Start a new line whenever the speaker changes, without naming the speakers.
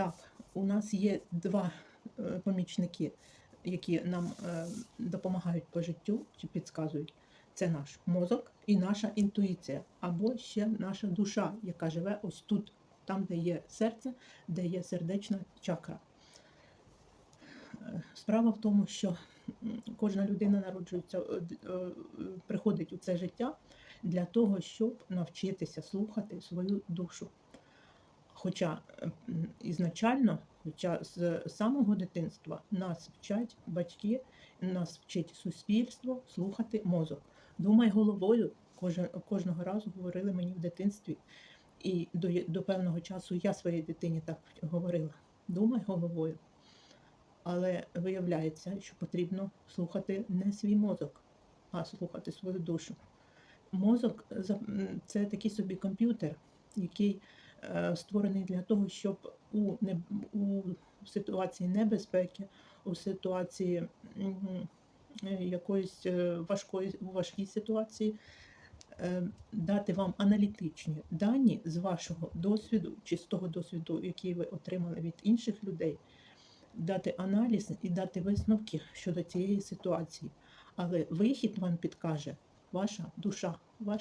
Так, у нас є два е, помічники, які нам е, допомагають по життю чи підказують. Це наш мозок і наша інтуїція, або ще наша душа, яка живе ось тут, там, де є серце, де є сердечна чакра. Е, Справа в тому, що кожна людина народжується, приходить у це життя для того, щоб навчитися слухати свою душу. Хоча е, ізначально, хоча з самого дитинства нас вчать батьки, нас вчить суспільство слухати мозок. Думай головою, кожного разу говорили мені в дитинстві, і до, до певного часу я своїй дитині так говорила: думай головою. Але виявляється, що потрібно слухати не свій мозок, а слухати свою душу. Мозок це такий собі комп'ютер, який створений для того, щоб у, у ситуації небезпеки, у ситуації е, якоїсь е, важкої важкій ситуації е, дати вам аналітичні дані з вашого досвіду чи з того досвіду, який ви отримали від інших людей, дати аналіз і дати висновки щодо цієї ситуації. Але вихід вам підкаже ваша душа, ваш